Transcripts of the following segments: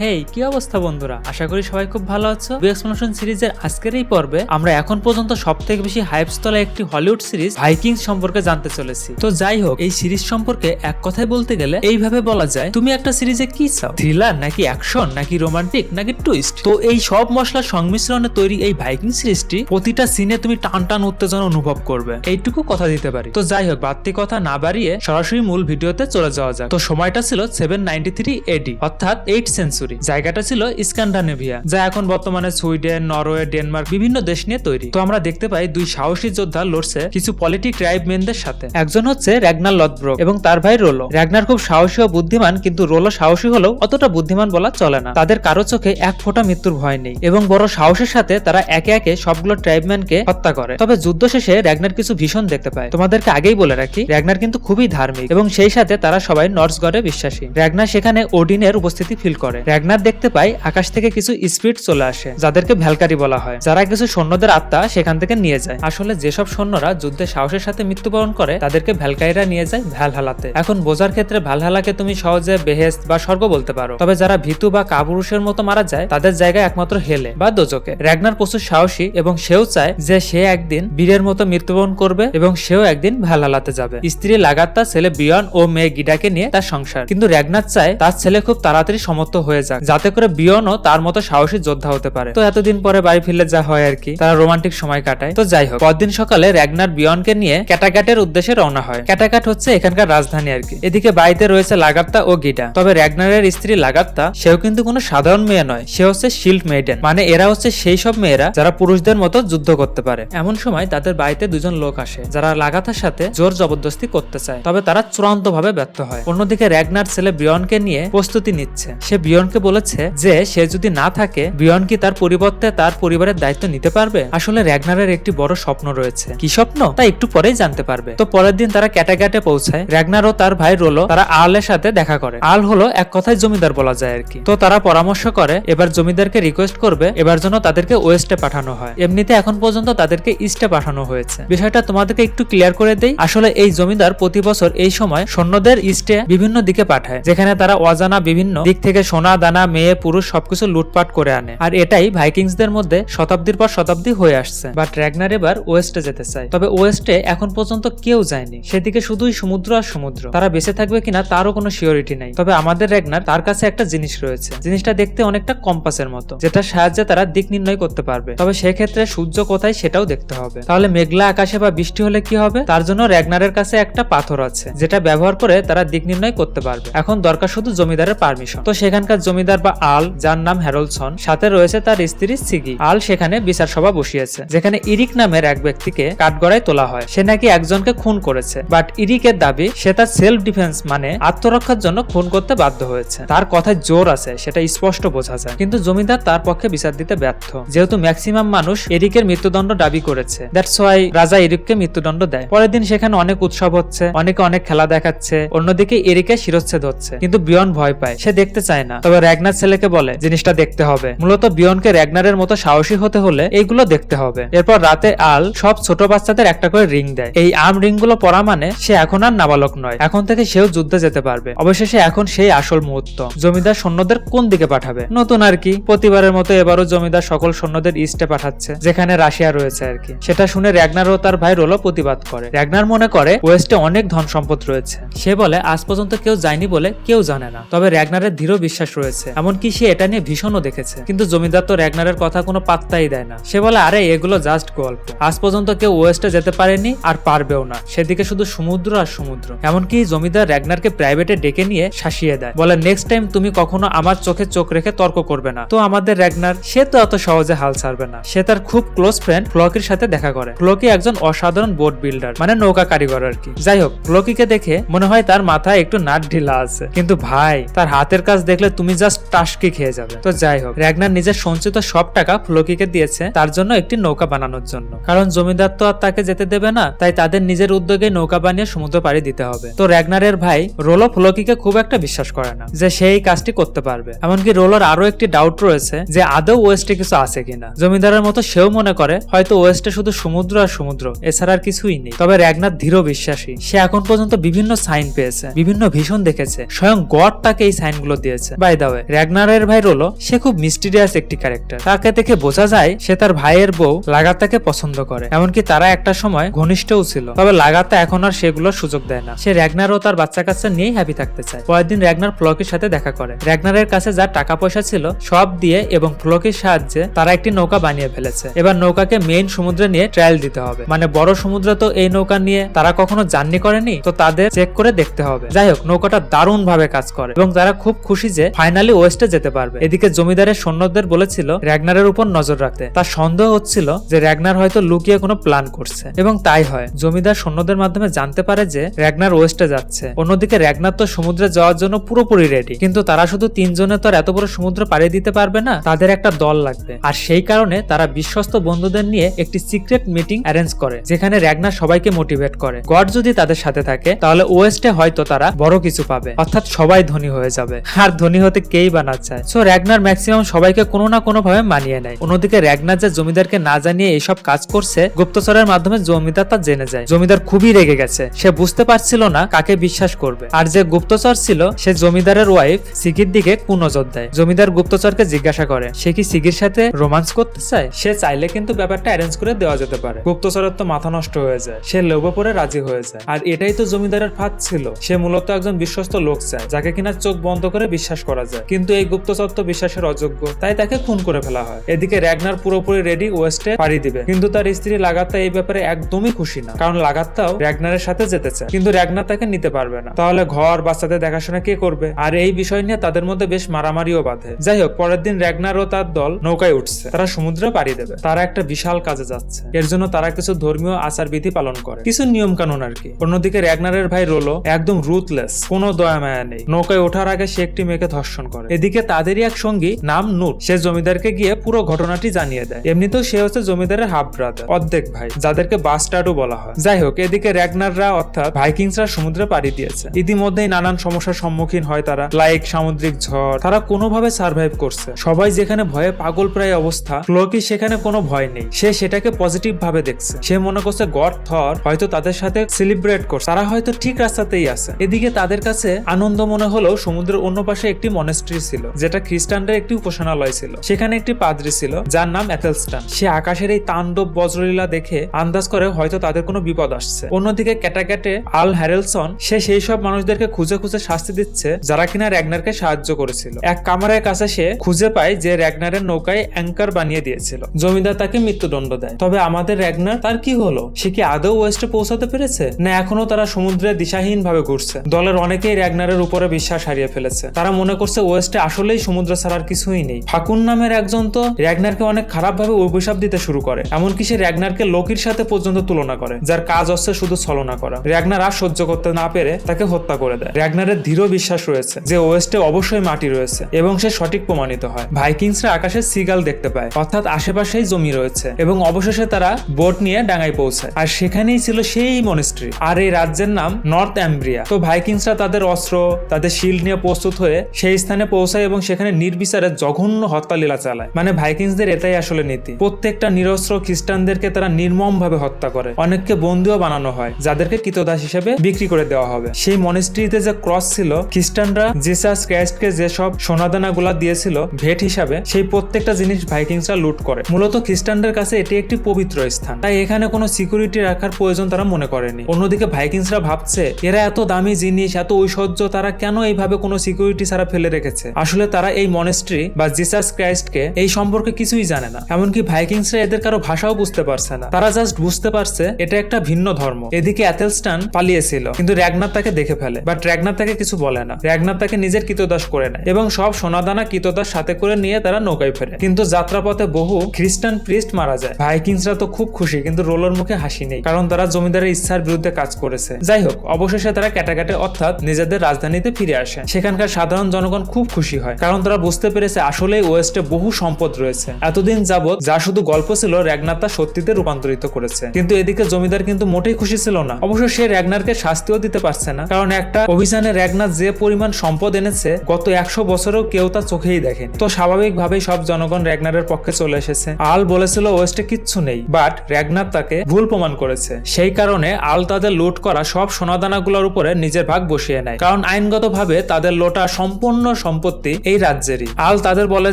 হেই, কি অবস্থা বন্ধুরা? আশা করি সবাই খুব ভালো আছো। এক্সপ্লোশন সিরিজের আজকের এই পর্বে আমরা এখন পর্যন্ত সব থেকে বেশি হাইপস তোলা একটি হলিউড সিরিজ ভাইকিংস সম্পর্কে জানতে চলেছি। তো যাই হোক, এই সিরিজ সম্পর্কে এক কথায় বলতে গেলে এইভাবে বলা যায়, তুমি একটা সিরিজে কি চাও? থ্রিলার নাকি অ্যাকশন নাকি রোমান্টিক নাকি টুইস্ট তো এই সব মশলার সংমিশ্রণে তৈরি এই ভাইকিং সিরিজটি প্রতিটা সিনে তুমি টান টান উত্তেজনা অনুভব করবে। এইটুকু কথা দিতে পারি। তো যাই হোক, বাড়তি কথা না বাড়িয়ে সরাসরি মূল ভিডিওতে চলে যাওয়া যাক। তো সময়টা ছিল সেভেন নাইনটি থ্রি এডি অর্থাৎ এইট সেঞ্চুরি জায়গাটা ছিল স্ক্যান্ডানেভিয়া, যা এখন বর্তমানে সুইডেন, নরওয়ে, ডেনমার্ক বিভিন্ন দেশ নিয়ে তৈরি। তো আমরা দেখতে পাই দুই সাহসী যোদ্ধা লড়ছে কিছু পলিটিক ট্রাইব মেনদের সাথে। একজন হচ্ছে র্যাগনার লদব্রোক এবং তার ভাই রোলো। র্যাগনার খুব সাহসী ও বুদ্ধিমান, কিন্তু রোলো সাহসী হলেও অতটা বুদ্ধিমান বলা চলে না। তাদের কারও চোখে এক ফোঁটা মৃত্যুর ভয় নেই এবং বড় সাহসের সাথে তারা একে একে সবগুলো ট্রাইবম্যানকে হত্যা করে। তবে যুদ্ধ শেষে র্যাগনার কিছু ভীষণ দেখতে পায়। তোমাদেরকে আগেই বলে রাখি, র্যাগনার কিন্তু খুবই ধার্মিক এবং সেই সাথে তারা সবাই নর্স গডে বিশ্বাসী। র্যাগনার সেখানে ওডিনের উপস্থিতি ফিল করে। র্যাগনার দেখতে পায় আকাশ থেকে কিছু স্পিরিট চলে আসে, যাদেরকে ভ্যালকারি বলা হয়, যারা কিছু সৈন্যদের আত্মা সেখান থেকে নিয়ে যায়। আসলে যেসব সৈন্যরা যুদ্ধে সাহসের সাথে মৃত্যুবরণ করে, তাদেরকে ভ্যালকারিরা নিয়ে যায় ভ্যালহালাতে। এখন বোঝার ক্ষেত্রে ভ্যালহালাকে তুমি সহজে বেহেস্ত বা স্বর্গ বলতে পারো। তবে যারা ভীতু বা কাপুরুষের মতো মারা যায়, তাদের জায়গায় একমাত্র হেলে বা দোজকে র্যাগনার প্রচুর সাহসী এবং সেও চায় যে সে একদিন বীরের মতো মৃত্যুবরণ করবে এবং সেও একদিন ভ্যালহালাতে যাবে। স্ত্রী লাগাত্তা, ছেলে বিয়ন ও মেয়ে গিডাকে নিয়ে তার সংসার। কিন্তু র্যাগনার চায়, তার ছেলে খুব তাড়াতাড়ি সমর্থ হয়ে যাক। যাতে করে বিয়নও তার মতো সাহসী যোদ্ধা হতে পারে। তো এতদিন পরে বাড়ি ফিরলে যা হয় আর কি। তারা রোমান্টিক সময় কাটায়। তো যাই হোক, পরদিন সকালে র্যাগনার বিয়নকে নিয়ে ক্যাটাকাটের উদ্দেশ্যে রওনা হয়। ক্যাটাকাট হচ্ছে এখানকার রাজধানী আর কি। এদিকে বাড়িতে রয়েছে লাগাত্তা ও গিডা তবে র্যাগনারের স্ত্রী লাগাত্তা সেও কিন্তু কোনো সাধারণ মেয়ে নয়। সে হচ্ছে শিল্ড মেইডেন মানে এরা হচ্ছে সেই সব মেয়েরা যারা পুরুষদের মতো যুদ্ধ করতে পারে। এমন সময় তাদের বাড়িতে দুজন লোক আসে, যারা লাগাতার সাথে জোর জবরদস্তি করতে চায়। তবে তারা চূড়ান্ত ভাবে ব্যর্থ হয়। অন্যদিকে র্যাগনার ছেলে বিয়নকে নিয়ে প্রস্তুতি নিচ্ছে। সে বিয়নকে বলেছে যে, সে যদি না থাকে, বিয়ন কি তার পরিবর্তে তার পরিবারের দায়িত্ব নিতে পারবে? আসলে র্যাগনারের একটি বড় স্বপ্ন রয়েছে। কি স্বপ্ন? তা একটু পরেই জানতে পারবে। তো পরের দিন তারা ক্যাটাগ্যাটে পৌঁছায়। র্যাগনার ও তার ভাই রোলো, তারা আলের সাথে দেখা করে। আল হলো এক কথায় জমিদার বলা যায় আর কি। তো তারা পরামর্শ করে, এবার জমিদারকে রিকোয়েস্ট করবে, এবার জন্য তাদেরকে ওয়েস্টে পাঠানো হয়। এমনিতে এখন পর্যন্ত তাদেরকে ইস্টে পাঠানো হয়েছে। বিষয়টা তোমাদেরকে একটু ক্লিয়ার করে দেই। আসলে এই জমিদার প্রতি বছর এই সময় সৈন্যদের ইস্টে বিভিন্ন দিকে পাঠায়, যেখানে তারা অজানা বিভিন্ন দিক থেকে সোনা দানা, মেয়ে, পুরুষ সবকিছু লুটপাট করে আনে। আর এটাই ভাইকিংসদের মধ্যে শতাব্দীর পর শতাব্দী হয়ে আসছে। বাট র্যাগনার এবার ওয়েস্টে যেতে চায়। তবে ওয়েস্টে এখন পর্যন্ত কেউ যায়নি। সেদিকে শুধুই সমুদ্র আর সমুদ্র। তারা বেঁচে থাকবে কিনা তারও কোনো সিওরিটি নেই। তবে আমাদের র্যাগনার তার কাছে একটা জিনিস রয়েছে। জিনিসটা দেখতে অনেকটা কম্পাসের মতো। যেটার সাহায্যে তারা দিক নির্ণয় করতে পারবে। তবে সেক্ষেত্রে সূর্য কোথায় সেটাও দেখতে হবে। তাহলে মেঘলা আকাশে বা বৃষ্টি হলে কি হবে? তার জন্য র্যাগনারের কাছে একটা পাথর আছে। যেটা ব্যবহার করে তারা দিক নির্ণয় করতে পারবে। এখন দরকার শুধু জমিদারের পারমিশন। তো সেখানকার জমিদার বা আল, যার নাম হ্যারোলসন, সাথে রয়েছে তার স্ত্রী সিগি। আল সেখানে বিচার সভা বসিয়েছে, যেখানে ইরিক নামের এক ব্যক্তিকে কাঠগড়ায় তোলা হয়। সে নাকি একজনকে খুন করেছে, বাট ইরিকের দাবি, সে তার সেলফ ডিফেন্স মানে আত্মরক্ষার জন্য খুন করতে বাধ্য হয়েছে। তার কথায় জোর আছে, সেটা স্পষ্ট বোঝা যায়। কিন্তু জমিদার তার পক্ষে বিচার দিতে ব্যর্থ। যেহেতু ম্যাক্সিমাম মানুষ এরিকের মৃত্যুদণ্ড দাবি করেছে দ্যাটস ওয়াই রাজা এরিককে মৃত্যুদণ্ড দেয়। পরের দিন সেখানে অনেক উৎসব হচ্ছে, অনেকে অনেক খেলা দেখাচ্ছে, অন্যদিকে এরিকে শিরচ্ছেদ হচ্ছে। কিন্তু বিয়ন ভয় পায়, সে দেখতে চায় না। তবে র্যাগনার ছেলেকে বলে, জিনিসটা দেখতে হবে। মূলত বিয়নকে র্যাগনারের মতো সাহসী হতে হলে এইগুলো দেখতে হবে। এরপর রাতে আল সব ছোট বাচ্চাদের একটা করে রিং দেয়। এই আর্ম রিংগুলো পরা মানে সে এখন আর নাবালক নয়, এখন থেকে সেও যুদ্ধে যেতে পারবে। অবশেষে এখন সেই আসল মুহূর্ত, জমিদার সৈন্যদের কোন দিকে পাঠাবে? নতুন আর কি, প্রতিবারের মতো এবারও জমিদার সকল সৈন্যদের ইস্টে পাঠাচ্ছে, যেখানে রাশিয়া রয়েছে আর কি। সেটা শুনে র্যাগনার ও তার ভাই রোলো প্রতিবাদ করে। র্যাগনার মনে করে, ওয়েস্টে অনেক ধন সম্পদ রয়েছে। সে বলে, আজ পর্যন্ত কেউ যায়নি বলে কেউ জানে না। তবে র্যাগনারের দৃঢ় বিশ্বাস রয়েছে। এমনকি সে এটা নিয়ে ভীষণও দেখেছে। কিন্তু জমিদার তো র্যাগনারের কথা কোনো পাত্তাই দেয় না। সে বলে, আরে, এগুলো জাস্ট গল্প। আজ পর্যন্ত কেউ ওয়েস্টে যেতে পারেনি আর পারবেও না। সেদিকে শুধু সমুদ্র আর সমুদ্র। এমনকি জমিদার র্যাগনারকে প্রাইভেটে ডেকে নিয়ে শাসিয়ে দেয়। বলে নেক্সট টাইম তুমি কখনো আমার চোখে চোখ রেখে তর্ক করবে না। তো আমাদের র্যাগনার, সে তো এত সহজে হাল ছাড়বে না। সে তার খুব ক্লোজ ফ্রেন্ড ফ্লকির সাথে দেখা করে। ফ্লকি একজন অসাধারণ বোট বিল্ডার মানে নৌকা কারিগর আর কি। যাই হোক ফ্লকিকে দেখে মনে হয় তার মাথায় একটু নাট ঢিলা আছে। কিন্তু ভাই, তার হাতের কাজ দেখলে তুমি জাস্ট টাসকি খেয়ে যাবে। তো যাই হোক র্যাগনার নিজের সঞ্চিত সব টাকা ফ্লকিকে দিয়েছে, তার জন্য একটি নৌকা বানানোর জন্য। কারণ জমিদার তো আর তাকে যেতে দেবে না, তাই তাদের নিজের উদ্যোগে নৌকা বানিয়ে সমুদ্র পাড়ি দিতে হবে। তো র্যাগনারের ভাই রোলো ফ্লকিকে খুব একটা বিশ্বাস করে না যে সেই কাজটি করতে পারবে। এমনকি রোলোর আরও একটি ডাউট রয়েছে যে আদৌ ওয়েস্টে কিছু আছে কিনা। জমিদারের মতো সেও মনে করে, হয়তো ওয়েস্টে শুধু সমুদ্র আর সমুদ্র, এছাড়া আর কিছুই নেই। তবে র্যাগনার দৃঢ় বিশ্বাসী, সে এখন পর্যন্ত বিভিন্ন সাইন পেয়েছে, বিভিন্ন ভীষণ দেখেছে, স্বয়ং গড তাকে এই সাইনগুলো দিয়েছে। বাই দ্য ওয়ে র্যাগনারের ভাই রোলো, সে খুব মিস্টিরিয়াস একটি ক্যারেক্টার তাকে দেখে বোঝা যায়, সে তার ভাইয়ের বউ লাগাতাকে পছন্দ করে। এমনকি তারা একটা সময় ঘনিষ্ঠও ছিল। তবে লাগাতা এখন আর সেগুলোর সুযোগ দেয় না। সে র্যাগনার ও তার বাচ্চা কাচ্চা নিয়েই হ্যাপি থাকতে চায়। পরের দিন র্যাগনার ফ্লকের সাথে দেখা করে। র্যাগনারের কাছে যা টাকা পয়সা ছিল, সব দিয়ে এবং ফ্লকের সাহায্যে তারা একটি নৌকা বানিয়ে ফেলেছে। এবার নৌকাকে মেইন সমুদ্রে নিয়ে ট্রায়াল দিতে হবে। মানে বড় সমুদ্র তো এই নৌকা নিয়ে তারা কখনো জার্নি করেনি, তো তাদের চেক করে দেখতে হবে। যাই হোক, নৌকাটা দারুণ ভাবে কাজ করে এবং তারা খুব খুশি যে ফাইনালি ওয়েস্টে যেতে পারবে। এদিকে জমিদারের সৈন্যদের বলেছিল, র্যাগনারের উপর নজর রাখতে। তার সন্দেহ হচ্ছিল যে র্যাগনার হয়তো লুকিয়ে কোনো প্ল্যান করছে। এবং তাই হয়, জমিদার সৈন্যদের মাধ্যমে জানতে পারে যে র্যাগনার ওয়েস্টে যাচ্ছে। অন্যদিকে র্যাগনার তো সমুদ্রে যাওয়ার জন্য পুরোপুরি রেডি কিন্তু তারা শুধু তিনজনে তো আর এত বড় সমুদ্র পাড়ি দিতে পারবে না, তাদের একটা দল লাগবে। আর সেই কারণে তারা বিশ্বস্ত বন্ধুদের নিয়ে একটি সিক্রেট মিটিং অ্যারেঞ্জ করে, যেখানে র্যাগনার সবাইকে মোটিভেট করে। গড যদি তাদের সাথে থাকে, তাহলে ওয়েস্টে হয়তো তারা বড় কিছু পাবে। অর্থাৎ সবাই ধনী হয়ে যাবে। আর ধনী হতে কেই বা না চায়। সো র্যাগনার ম্যাক্সিমাম সবাইকে কোনো না কোনো ভাবে মানিয়ে নেয়। অন্যদিকে র্যাগনার যে জমিদারকে না জানিয়ে এইসব কাজ করছে, গুপ্তচরের মাধ্যমে জমিদার তা জেনে যায়। জমিদার খুবই রেগে গেছে। সে বুঝতে পারছিল না কাকে বিশ্বাস করবে। আর যে গুপ্তচর ছিল, সে জমিদারের ওয়াইফ সিকির দিকে কুনজর দেয়। জমিদার গুপ্তচরকে জিজ্ঞাসা করে, সে কি সিকির সাথে রোমান্স করতে চায়? সে চাইলে কিন্তু ব্যাপারটা অ্যারেঞ্জ করে দেওয়া যেতে পারে। গুপ্তচরের তো মাথা নষ্ট হয়ে যায়। সে লোভে পরে রাজি হয়ে যায়। আর এটাই তো জমিদারের ফাঁদ ছিল। সে মূলত একজন বিশ্বস্ত লোক চায়, যাকে কিনা চোখ বন্ধ করে বিশ্বাস করা যায়। কিন্তু এই গুপ্তচর তো বিশ্বাসের অযোগ্য। তাই তাকে খুন করে ফেলা হয়। এদিকে র্যাগনার পুরোপুরি রেডি ওয়েস্টে পাড়ি দিবে। কিন্তু তার স্ত্রী লাগাত্তা এই ব্যাপারে একদমই খুশি না। কারণ লাগাত্তাও র্যাগনারের সাথে যেতে চায়। কিন্তু র্যাগনার তাকে নিতে পারবে না। তাহলে ঘর, বাচ্চাদের দেখাশোনা কে করবে? আর এই বিষয় নিয়ে তাদের মধ্যে বেশ মারামারিও বাঁধে। যাই হোক, পরের দিন র্যাগনার ও তার দল নৌকায় উঠছে। তারা সমুদ্রে পাড়ি দেবে। তারা একটা বিশাল কাজে যাচ্ছে। এর জন্য তারা কিছু ধর্মীয় আচার বিধি পালন করে। কিছু নিয়ম কানুন আর কি। অন্যদিকে র্যাগনারের ভাই রোলো একদম রুথলেস কোনো দয়া মায়া নেই। নৌকায় ওঠার আগে সে একটি মেয়েকে ধর্ষণ করে। এদিকে তাদেরই এক সঙ্গী নাম নূর, সে জমিদারকে গিয়ে পুরো ঘটনাটি জানিয়ে দেয়। এমনিতেও সে হচ্ছে জমিদারের হাফ ব্রাদার অর্ধেক ভাই, যাদেরকে বাস্টার্ডও বলা হয়। যাই হোক, এদিকে র্যাগনাররা অর্থাৎ ভাইকিংসরা সমুদ্রে পাড়ি দিয়েছে। ইতিমধ্যেই নানান সমস্যার সম্মুখীন হয় তারা। লাইক সামুদ্রিক ঝড়, তারা কোনোভাবে সার্ভাইভ করছে। সবাই যেখানে ভয়ে পাগল প্রায় অবস্থা ফ্লোকি সেখানে কোনো ভয় নেই। সে সেটাকে পজিটিভ ভাবে দেখছে। সে মনে করছে, গড, থর, হয়তো তাদের সাথে সেলিব্রেট করছে। তারা হয়তো ঠিক রাস্তাতেই আছে। এদিকে তাদের কাছে আনন্দ মনে হলেও সমুদ্রের অন্য পাশে একটি মনেস্ট্রি ছিল, যেটা খ্রিস্টানদের একটি উপাসনালয় ছিল। সেখানে একটি পাদ্রি ছিল, যার নাম অ্যাথেলস্টান সে আকাশের এই তাণ্ডব বজ্রলীলা দেখে আন্দাজ করে হয়তো তাদের কোনো বিপদ আসছে। অন্যদিকে ক্যাটাক্যাটে আল হ্যারেলসন, সে সেই সব মানুষদেরকে খুঁজে খুঁজে শাস্তি দিচ্ছে, যারা কিনা র্যাগনারকে সাহায্য করেছিল। এক কামারের কাছে সে খুঁজে পায় যে র্যাগনারের নৌকায় অ্যাঙ্কার বানিয়ে দিয়েছিল। জমিদার তাকে মৃত্যুদণ্ড দেয়। তবে আমাদের র্যাগনার তার কি হলো? সে কি আদৌ ওয়েস্টে পৌঁছাতে পেরেছে? না এখনও তারা সমুদ্রে দিশাহীন ভাবে ঘুরছে? দলের অনেকেই র্যাগনারের উপরে বিশ্বাস হারিয়ে ফেলেছে। তারা মনে করছে ওয়েস্টে আসলেই সমুদ্র ছাড়ার কিছুই নেই। ফাকুন নামের একজন তো র্যাগনারকে অনেক খারাপ ভাবে অভিশাপ দিতে শুরু করে। এমনকি সে র্যাগনারকে লোকির সাথে পর্যন্ত তুলনা করে, যার কাজ হচ্ছে শুধু ছলনা করা। র্যাগনার আর সহ্য করতে না পেরে তাকে হত্যা করে দেয়। র্যাগনারের দৃঢ় বিশ্বাস রয়েছে যে ওয়েস্টে অবশ্যই মাটি রয়েছে এবং সে সঠিক প্রমাণিত হয়। ভাইকিংসরা আকাশে সিগাল দেখতে পায়, অর্থাৎ আশেপাশেই জমি রয়েছে এবং অবশেষে তারা বোট নিয়ে ডাঙায় পৌঁছায়। আর সেখানেই ছিল সেই মনিস্ট্রি। আর এই রাজ্যের নাম নর্থ অ্যাম্ব্রিয়া। তো ভাইকিংসরা তাদের অস্ত্র, তাদের শিল্ড নিয়ে প্রস্তুত হয়ে সেই স্থানে পৌঁছায় এবং সেখানে নির্বিচারে জঘন্য হত্যালীলা চালায়। মানে ভাইকিংসদের এটাই আসলে নীতি। প্রত্যেকটা নিরস্ত্র খ্রিস্টানদেরকে তারা নির্মম ভাবে হত্যা করে। অনেককে বন্দিও বানানো হয়, যাদেরকে কৃতদাস হিসেবে বিক্রি করে দেওয়া হবে। সেই মনিস্ট্রিতে যে ক্রস ছিল, খ্রিস্টানরা জিসাস ক্রাইস্টকে যেসব সোনাদানা গুলা দিয়েছিল, ভেট হিসাবে, সেই প্রত্যেকটা জিনিস ভাইকিংসরা লুট করে। মূলত খ্রিস্টানদের কাছে এটি একটি পবিত্র স্থান। তাই এখানে কোনো সিকিউরিটি রাখার প্রয়োজন তারা মনে করেনি। অন্যদিকে ভাইকিংসরা ভাবছে, এরা এত দামি জিনিস, এত ঐশ্বর্য, তারা কেন এইভাবে কোনো সিকিউরিটি ছাড়া ফেলে রেখেছে। আসলে তারা এই মনেস্ট্রি বা জিসাস ক্রাইস্টকে এই সম্পর্কে কিছুই জানে না। এমনকি ভাইকিংসরা এদের কারও ভাষাও বুঝতে পারছে না। তারা জাস্ট বুঝতে পারছে এটা একটা ভিন্ন ধর্ম। এদিকে অ্যাথেলস্টান পালিয়েছিল, কিন্তু র্যাগনার তাকে দেখে ফেলে। বাট র্যাগনার তাকে কিছু বলে না। র্যাগনার তাকে নিজের কৃতদাস করে নেয় এবং সব সোনাদানা কৃতদাস সাথে করে নিয়ে তারা নৌকায় ফেরে। কিন্তু যাত্রাপথে বহু খ্রিস্টান প্রিস্ট মারা যায়। ভাইকিংসরা তো খুব খুশি, কিন্তু রোলার মুখে হাসি নেই, কারণ তারা জমিদারের ইচ্ছার বিরুদ্ধে কাজ করেছে। যাই হোক, অবশেষে তারা ক্যাটাকাটে অর্থাৎ নিজেদের রাজধানীতে ফিরে আসে। সেখানকার সাধারণ জনগণ খুব খুশি হয়। কারণ তারা বুঝতে পেরেছে আসলে ওয়েস্টে বহু সম্পদ রয়েছে। এতদিন যাবৎ যা শুধু গল্প ছিল, র্যাগনার তা সত্যিতে রূপান্তরিত করেছে। কিন্তু এদিকে জমিদার কিন্তু মোটেই খুশি ছিল না। অবশ্য সে র্যাগনারকে শাস্তিও দিতে পারছে না। কারণ একটা অভিযানে র্যাগনার যে পরিমাণ সম্পদ এনেছে, গত একশো বছরেও কেউ তা চোখেই দেখেনি। তো স্বাভাবিকভাবেই সব জনগণ র্যাগনারের পক্ষে চলে এসেছে। আল বলেছিল ওয়েস্টে কিচ্ছু নেই, বাট র্যাগনার তাকে ভুল প্রমাণ করেছে। সেই কারণে আল তাদের লুট করা সব সোনাদানাগুলোর উপরে নিজের ভাগ বসিয়ে নেয়। কারণ আইনগতভাবে তাদের লোটা সম্পূর্ণ সম্পত্তি এই রাজ্যেরই। আল তাদের বলে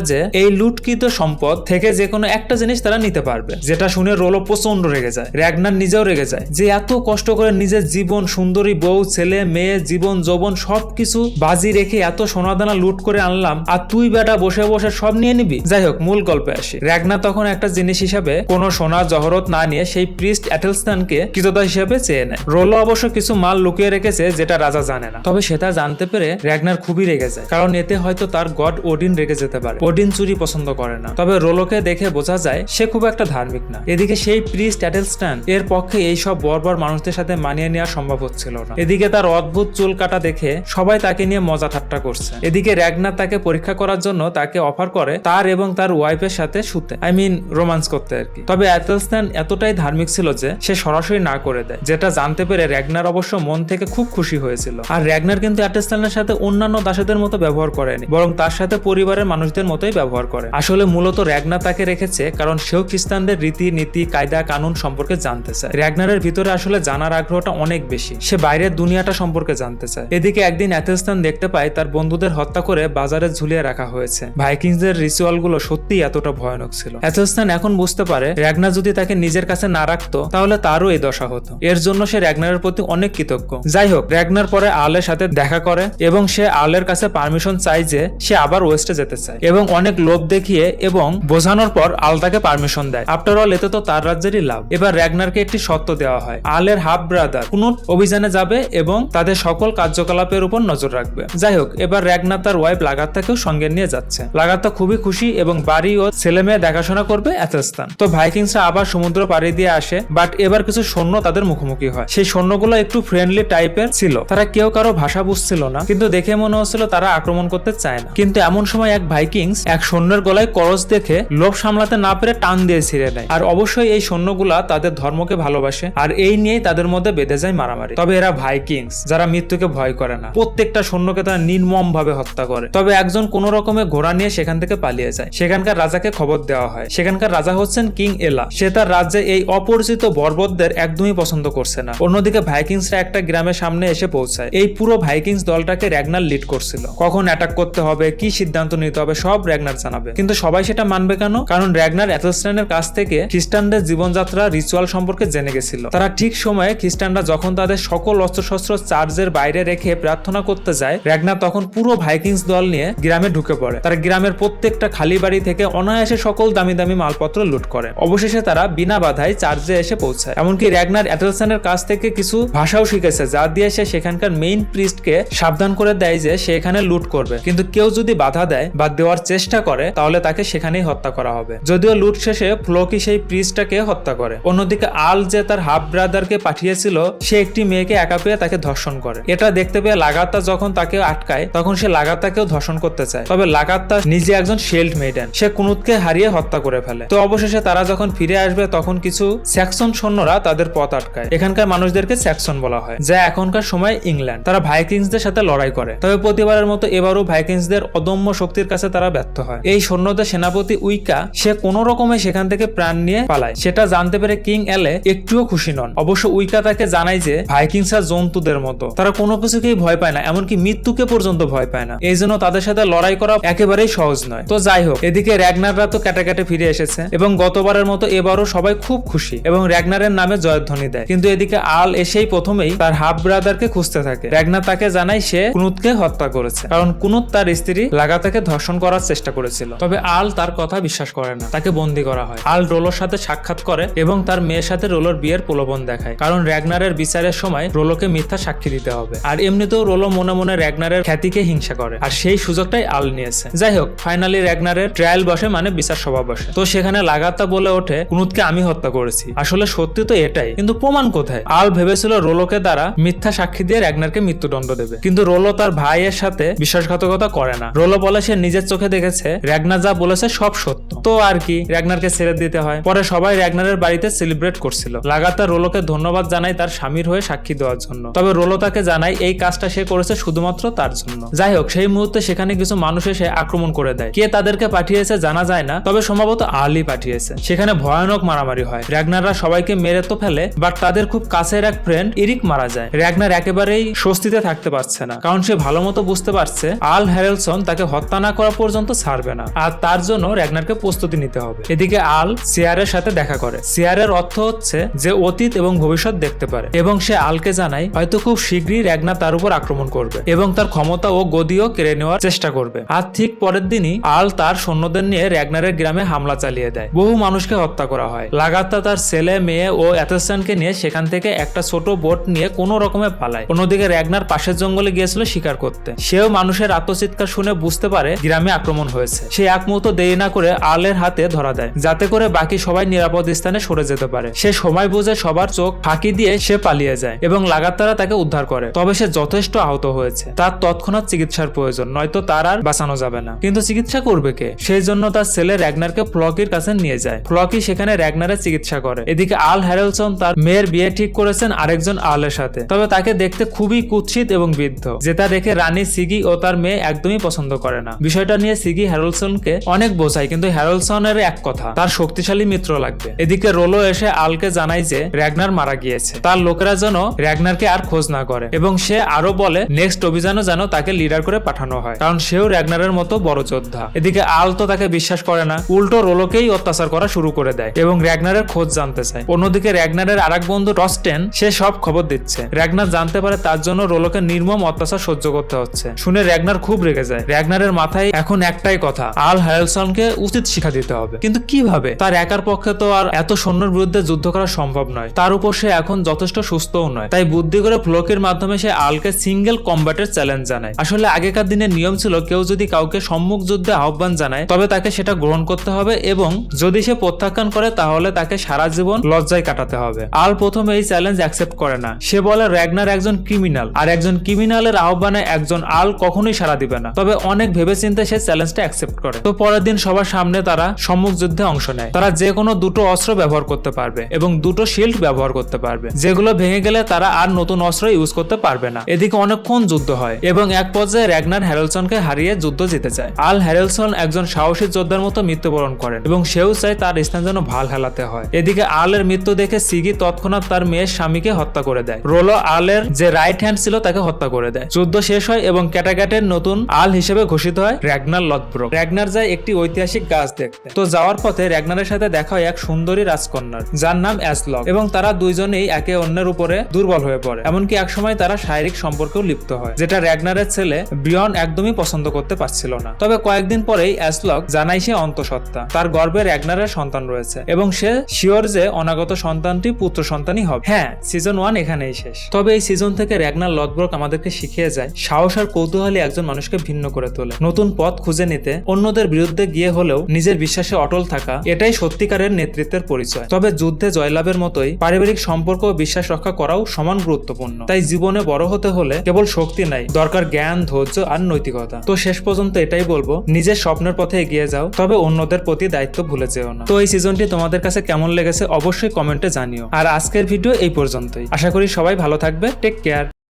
যে, এই লুটকৃত সম্পদ থেকে যে কোনো একটা জিনিস তারা নিতে পারবে। যেটা শুনে রোলো প্রচণ্ড রেগে যায়। র্যাগনার নিজেও রেগে যায়। যে এত কষ্ট করে নিজের জীবন, সুন্দরী বউ, ছেলে, মেয়ে, জীবন, যৌবন সবকিছু বাজি রেখে এত সোনাদানা লুট করে আনলাম, আর তুই বেটা বসে বসে সব নিয়ে নিবি? যাই হোক, মূল গল্পে আসি। র্যাগনা তখন একটা জিনিস হিসাবে কোনো সোনা জহরত না নিয়ে সেই প্রিস্ট অ্যাটেলস্টানকে কৃততা হিসেবে চেয়ে নেয়। রোলো অবশ্য কিছু মাল লুকিয়ে রেখেছে যেটা রাজা জানে না। তবে সেটা জানতে পেরে র্যাগনার খুবই রেগে যায়। কারণ এতে হয়তো তার গড ওডিন রেগে যেতে পারে। ওডিন চুরি পছন্দ করে না। তবে রোলোকে দেখে বোঝা যায়, সে খুব একটা ধার্মিক না। এদিকে সেই প্রিস্ট অ্যাটেলস্টান এর পক্ষে এই সব বর্বর মানুষদের সাথে মানিয়ে নেওয়া সম্ভব হচ্ছিল না। এদিকে তার অদ্ভুত চুল কাটা দেখে সবাই তাকে নিয়ে মজা ঠাট্টা করছে। এদিকে র্যাগনার তাকে পরীক্ষা করার জন্য তাকে অফার করে তার এবং তার ওয়াইফের সাথে শুতে। আই মিন, রোমান্স করতে আর কি। তবে অ্যাটেলস্টান এতটাই ধার্মিক ছিল যে সে সরাসরি না করে দেয়, যেটা জানতে পেরে র্যাগনার অবশ্য মন থেকে খুব খুশি হয়েছিল। আর র্যাগনার কিন্তু অ্যাটেলস্টানের সাথে অন্যান্য দাসদের মতো ব্যবহার করেনি, বরং তার সাথে পরিবারের মানুষদের মতোই ব্যবহার করে। আসলে মূলত র্যাগনা তাকে রেখেছে কারণ সেও খ্রিস্টানদের রীতি নীতি কায়দা, কানুন সম্পর্কে জানতে চায়। র্যাগনারের ভিতরে আসলে জানার আগ্রহটা অনেক বেশি। সে বাইরের দুনিয়াটা সম্পর্কে জানতে চায়। এদিকে একদিন অ্যাথেলস্তান দেখতে পায় তার বন্ধুদের হত্যা করে বাজারে ঝুলিয়ে রাখা হয়েছে। ভাইকিংসদের রিচুয়ালগুলো সত্যি এতটা ভয়ানক ছিল। অ্যাথেলস্তান এখন বুঝতে পারে, র্যাগনা যদি তাকে নিজের কাছে না রাখতো, তাহলে তারও এই দশা হতো। এর জন্য সে র্যাগনারের প্রতি অনেক কৃতজ্ঞ। যাই হোক, র্যাগনার পরে আলের সাথে দেখা করে এবং সে আলের কাছে পারমিশন চাই যে সে আবার ওয়েস্টে যেতে চায় এবং অনেক লোভ দেখিয়ে এবং বোঝানোর পর আল তাকে পারমিশন দেয়। আফটার অল এতে তো তার রাজ্যেরই লাভ। এবার র্যাগনারকে একটি শর্ত দেওয়া হয়। আলের হাফ ব্রাদার কুনুট অভিযানে যাবে এবং তাদের সকল কার্যকলাপের উপর নজর রাখবে। যাই হোক, এবার র্যাগনার তার ওয়াইফ লাগাত্তাকেও সঙ্গে নিয়ে যাচ্ছে। লাগাত্তা খুবই খুশি এবং বাড়ি ও ছেলে মেয়ে দেখাশোনা করবে এতস্থান তো ভাইকিংসরা আবার সমুদ্র পাড়ি দিয়ে আসে বাট এবার কিছু সৈন্য তাদের মুখোমুখি হয়। সেই সৈন্যগুলো একটু ফ্রেন্ডলি টাইপের ছিল। তারা কেউ কারও ভাষা বুঝছিল না, কিন্তু দেখে মনে হচ্ছিল তারা আক্রমণ করতে চায় না। কিন্তু এমন সময় এক ভাইকিংস এক সৈন্যের গলায় করজ দেখে লোভ সামলাতে না পেরে টান দিয়ে ছিঁড়ে নেয়। আর অবশ্যই এই সৈন্যগুলা তাদের ধর্মকে ভালোবাসে, আর এই নিয়েই তাদের মধ্যে বেঁধে যায় মারামারি। তবে এরা ভাইকিংস, যারা মৃত্যুকে ভয় করে না। প্রত্যেকটা সৈন্যকে তারা নির্মম ভাবে হত্যা করে। তবে একজন কোন রকমে ঘোড়া নিয়ে সেখান থেকে পালিয়ে যায়। সেখানকার রাজাকে খবর দেওয়া হয়। সেখানকার রাজা হচ্ছেন কিং এলা। সে তার রাজ্যে এই অপরিচিত বর্বরদের একদমই পছন্দ করছে না। অন্যদিকে ভাইকিংসরা একটা গ্রামের সামনে এসে পৌঁছায়। এই পুরো ভাইকিংস দলটাকে র্যাগনার লিড করছিল। কখন অ্যাটাক করতে হবে, কি সিদ্ধান্ত নিতে হবে, সব র্যাগনার জানাবে। কিন্তু সবাই সেটা মানবে কেন? কারণ র্যাগনার এথোস্টানের কাছ থেকে খ্রিস্টানদের জীবনযাত্রা রিচুয়াল সম্পর্কে জেনে গেছিল। তারা ঠিক সময়ে খ্রিস্টানরা যখন তাদের সকল অস্ত্রশস্ত্র চার্জের বাইরে রেখে প্রার্থনা করতে যায় র্যাগনার তখন পুরো ভাইকিংস দল নিয়ে গ্রামে ঢুকে পড়ে। তারা গ্রামের প্রত্যেকটা খালি বাড়ি থেকে অনায়াসে সকল দামি দামি মালপত্র লুট করে। অবশেষে তারা বিনা বাধায় চার্জে এসে পৌঁছায়। এমনকি র্যাগনার অ্যাটেলসনের কাছ থেকে কিছু ভাষাও শিখেছে, যা দিয়ে সে সেখানকার মেইন প্রিস্টকে সাবধান করে দেয় যে সে এখানে লুট করবে। কিন্তু কেউ যদি বাধা দেয় বা দেওয়ার চেষ্টা করে, তাহলে তাকে সেখানেই হত্যা করা হবে। যদিও লুট শেষে ফ্লোকি সেই প্রিস্টটাকে হত্যা করে। অন্যদিকে আল যে তার হাফ ব্রাদারকে পাঠিয়েছিল, সে একটি মেয়েকে একা পেয়ে তাকে ধর্ষণ করে। এটা দেখতে পেয়ে লাগাত্তা যখন তাকে আটকায়, তখন সে লাগাত্তাকেও ধর্ষণ করতে চায়। তবে লাগাত্তা নিজে একজন শেল্ড মেডেন সে কুনুতকে হারিয়ে হত্যা করে ফেলে। তো অবশেষে তারা যখন ফিরে আসবে, তখন কিছু স্যাকসন সৈন্যরা তাদের পথ আটকায়। এখানকার মানুষদেরকে স্যাকসন বলা হয়, যা এখনকার সময় ইংল্যান্ড। তারা ভাইকিংসদের সাথে লড়াই করে। তবে প্রতিবারের মতো এবারও ভাইকিংসদের অদম্য শক্তির কাছে তারা ব্যর্থ হয়। এই সৈন্যদের সেনাপতি উইকা, সে কোনো রকমে সেখান থেকে প্রাণ নিয়ে পালায়। সেটা জানতে পেরে কিং এলে একটুও খুশি নন। অবশ্য উইকা তাকে জানায় যে, ভাইকিংসা জন্তুদের মতো। তারা কোনো কিছুকেই ভয় পায় না, এমনকি মৃত্যুকে পর্যন্ত ভয় পায় না। এই জন্য তাদের সাথে লড়াই করা একেবারেই সহজ নয়। তো যাই হোক, এদিকে র্যাগনাররা তো ক্যাটে ক্যাটে ফিরে এসেছে এবং গতবারের মতো এবারও সবাই খুব খুশি এবং র্যাগনারের নামে জয়ধ্বনি দেয়। কিন্তু এদিকে আল এসেই প্রথমেই তার হাফ ব্রাদারকে খুঁজতে থাকে। র্যাগনার তাকে জানায় সে কুনুতকে হত্যা করেছে। কারণ কুনুত তার স্ত্রী লাগাতাকে ধর্ষণ করার চেষ্টা করেছিল। তবে আল তার কথা বিশ্বাস করে না। তাকে বন্দি করা হয়। আল রোলোর সাথে সাক্ষাৎ করে এবং তার মেয়ের সাথে রোলোর বিয়ের প্রলোভন দেখায়। কারণ র্যাগনারের বিচারের সময় রোলোকে মিথ্যা সাক্ষী দিতে হবে। আর এমনিতেও রোলো মনে মনে র্যাগনারের খ্যাতিকে হিংসা করে। আর সেই সুযোগটাই আল নিয়েছে। যাই হোক, ফাইনালি র্যাগনারের ট্রায়াল বসে মানে বিচার সভা বসে। তো সেখানে লাগাতা বলে ওঠে, কুনুতকে আমি হত্যা করেছি। আসলে সত্যি তো এটাই। কিন্তু প্রমাণ কোথায়? আল ভেবেছিল রোলোকে দ্বারা মিথ্যা সাক্ষী দিয়ে র্যাগনারকে মৃত্যুদণ্ড দেবে। কিন্তু রোলো তার ভাইয়ের সাথে বিশ্বাসঘাতকতা করে না। রোলো বলে সে নিজের চোখে দেখেছে, র্যাগনার যা বলেছে সব সত্য। তো আর কি, র্যাগনারকে ছেড়ে দিতে হয়। পরে সবাই র্যাগনারের বাড়িতে সেলিব্রেট করছিল। লাগাতার রোলোকে ধন্যবাদ জানাই তার স্বামীর হয়ে সাক্ষী দেওয়ার জন্য। তবে রোলো তাকে জানাই এই কাজটা সে করেছে শুধুমাত্র তার জন্য। যাই হোক, সেই মুহূর্তে সেখানে কিছু মানুষ এসে আক্রমণ করে দেয়। কে তাদেরকে পাঠিয়েছে জানা যায় না, তবে সম্ভবত আলী পাঠিয়েছে। সেখানে ভয়ানক মারামারি হয়। র্যাগনাররা সবাইকে মেরে তো ফেলে, বাট তাদের খুব কাছের এক ফ্রেন্ড ইরিক মারা যায়। র্যাগনার একেবারেই স্বস্তিতে থাকতে পারছে না, কারণ সে ভালো মতো বুঝতে পারছে আল হ্যারেলসন তাকে হত্যা না করা পর্যন্ত ছাড়বে না। আর তার জন্য র্যাগনারকে প্রস্তুতি নিতে হবে। এদিকে আল সিয়ারের সাথে দেখা করে। সিয়ারের অর্থ হচ্ছে যে অতীত এবং ভবিষ্যৎ দেখতে পারে। এবং সে আলকে জানায়, হয়তো খুব শীঘ্রই র্যাগনার তার উপর আক্রমণ করবে এবং তার ক্ষমতা ও গদিও কেড়ে নেওয়ার চেষ্টা করবে। আর ঠিক পরের দিনই আল তার সৈন্যদের নিয়ে র্যাগনারের গ্রামে হামলা চালিয়ে দেয়। বহু মানুষকে হত্যা করা হয়। লাগাতার তার ছেলে, মেয়ে ও অ্যাথেসানকে নিয়ে সেখান থেকে একটা ছোট বোট নিয়ে কোনো রকমে পালায়। অন্যদিকে র্যাগনার পাশের জঙ্গলে গিয়েছিল শিকার করতে। সেও মানুষের আত্মচিৎকার শুনে বুঝতে পারে গ্রামে আক্রমণ হয়েছে। সে এক মুহূর্ত দেরি না করে আলের হাতে ধরা দেয়, যাতে করে বাকি সবাই নিরাপদ স্থানে সরে যেতে পারে। সে সময় বুঝে সবার চোখ ফাঁকি দিয়ে সে পালিয়ে যায় এবং লাগাতারা তাকে উদ্ধার করে। তবে সে যথেষ্ট আহত হয়েছে। তার তৎক্ষণাৎ চিকিৎসার প্রয়োজন, নয়তো তার আর বাঁচানো যাবে না। কিন্তু চিকিৎসা করবে কে? সেই জন্য তার ছেলে র্যাগনারকে ফ্লকির কাছে নিয়ে যায়। ফ্লকি সেখানে র্যাগনারের চিকিৎসা করে। এদিকে আল হ্যারেলসন তার মেয়ের বিয়ে ঠিক করেছেন আরেকজন আলের সাথে। তবে তাকে দেখতে খুবই কুৎসিত এবং বৃদ্ধ, যেটা দেখে রানী সিগি ও তার মেয়ে একদমই পছন্দ করে না। বিষয়টা নিয়ে সিগি হ্যারোলসনকে অনেক বোঝায়, কিন্তু হ্যারোলসনের এক কথা, তার শক্তিশালী মিত্র লাগবে। এদিকে রোলো এসে আলকে জানায় যে র্যাগনার মারা গিয়েছে। তার লোকেরা যেন র্যাগনারকে আর খোঁজ না করে, এবং সে আরও বলে, নেক্সট অভিযানও যেন তাকে লিডার করে পাঠানো হয়। কারণ সেও র্যাগনারের মতো বড় যোদ্ধা। এদিকে আল তো তাকে বিশ্বাস করে না, উল্টো রোলোকেই অত্যাচার করা শুরু করে দেয়, এবং র্যাগনারের খোঁজ জানতে চায়। অন্যদিকে র্যাগনারের আরেক বন্ধু টস্টেন সে সব খবর দিচ্ছে। র্যাগনার জানতে পারে তার জন্য রোলোকে নির্মম অত্যাচার সহ্য করতে হচ্ছে। শুনে র্যাগনার খুব রেগে যায়। র্যাগনারের মাথায় এখন একটাই কথা, আল হ্যারেলসনকে উচিত শিক্ষা দিতে হবে। কিন্তু কীভাবে? তার একার পক্ষে তো আর এত সৈন্যের বিরুদ্ধে যুদ্ধ করা সম্ভব নয়। তার উপর সে এখন যথেষ্ট সুস্থও নয়। তাই বুদ্ধি করে ফ্লোকের মাধ্যমে সে আলকে সিঙ্গেল কম্ব্যাটের চ্যালেঞ্জ জানায়। আসলে আগেকার দিনের নিয়ম ছিল, কেউ যদি কাউকে সম্মুখ যুদ্ধে আহ্বান জানায়, তবে তাকে সেটা গ্রহণ করতে হবে এবং যদি সে প্রত্যাখ্যান করে, তাহলে তাকে সারা জীবন লজ্জায় কাটাতে হবে। আল প্রথমে এই চ্যালেঞ্জ অ্যাকসেপ্ট করে না। সে বলে, র্যাগনার একজন ক্রিমিনাল। আর একজন ক্রিমিনালের আহ্বানে একজন আল কখনোই সাড়া দিবে না। তবে অনেক ভেবেচিন্তে সে চ্যালেঞ্জটা অ্যাকসেপ্ট করে। তো পরের দিন সবার সামনে তারা সম্মুখ যুদ্ধে অংশ নেয়। তারা যে কোনো দুটো অস্ত্র ব্যবহার করতে পারবে এবং দুটো শিল্ড ব্যবহার করতে পারবে। যেগুলো ভেঙে গেলে তারা আর নতুন অস্ত্র ইউজ করতে পারবে না। এদিকে অনেকক্ষণ যুদ্ধ হয় এবং এক পর্যায়ে র্যাগনার হ্যারেলসনকে হারিয়ে যুদ্ধ জিতে যায়। আল হ্যারেলসন একজন সাহসী যোদ্ধার মতো মৃত্যুবরণ করেন এবং সেও চায় তার স্থান যেন ভালো হেলাতে হয়। এদিকে আলের মৃত্যু দেখে সিগি তৎক্ষণাৎ তার মেয়ের স্বামীকে হত্যা করে দেয়। রোলো আলের যে রাইট হ্যান্ড ছিল তাকে হত্যা করে দেয়। যুদ্ধ শেষ হয় এবং ক্যাটাগ্যাটের নতুন আল হিসেবে ঘোষিত হয় র্যাগনার লদব্রো র্যাগনার যায় একটি ঐতিহাসিক গাছ দেখতে। তো যাওয়ার পথে র্যাগনারের সাথে দেখা হয় এক সুন্দরী রাজকন্যার, যার নাম অ্যাসলক এবং তারা দুইজনেই একে অন্যের উপরে দুর্বল হয়ে পড়ে। এমনকি একসময় তারা শারীরিক সম্পর্কেও লিপ্ত হয়, যেটা র্যাগনারের ছেলে ব্রিয়ন একদমই পছন্দ করতে পারছিল না। তবে কয়েকদিন পরেই অ্যাসলক জানাই সে অন্তঃসত্ত্বা। তার গর্ভে র্যাগনারের সন্তান রয়েছে এবং সে শিওর যে অনাগত সন্তানটি পুত্র সন্তানই হবে। হ্যাঁ সিজন ওয়ান এখানেই শেষ। তবে এই সিজন থেকে র্যাগনার লদব্রক আমাদেরকে শিখিয়ে যায় সাহস আর কৌতূহলী একজন মানুষকে ভিন্ন করে তোলে। নতুন পথ খুঁজে নিতে অন্যদের বিরুদ্ধে গিয়ে হলেও নিজের বিশ্বাসে অটল থাকা এটাই সত্যিকারের নেতৃত্বের পরিচয়। তবে যুদ্ধে জয়লাভের মতোই পারিবারিক সম্পর্ক ও বিশ্বাস রক্ষা করাও সমান গুরুত্বপূর্ণ। তাই জীবনে বড় হতে হলে কেবল শক্তি নাই, দরকার জ্ঞান, ধৈর্য আর নৈতিকতা। তো শেষ পর্যন্ত এটাই বলব, নিজের স্বপ্নের পথে এগিয়ে যাও, তবে অন্যদের প্রতি দায়িত্ব ভুলে যেও না। তো এই সিজনটি তোমাদের কাছে কেমন লেগেছে অবশ্যই কমেন্টে জানিও। আর আজকের ভিডিও এই পর্যন্তই। আশা করি সবাই ভালো থাকবে টেক কেয়ার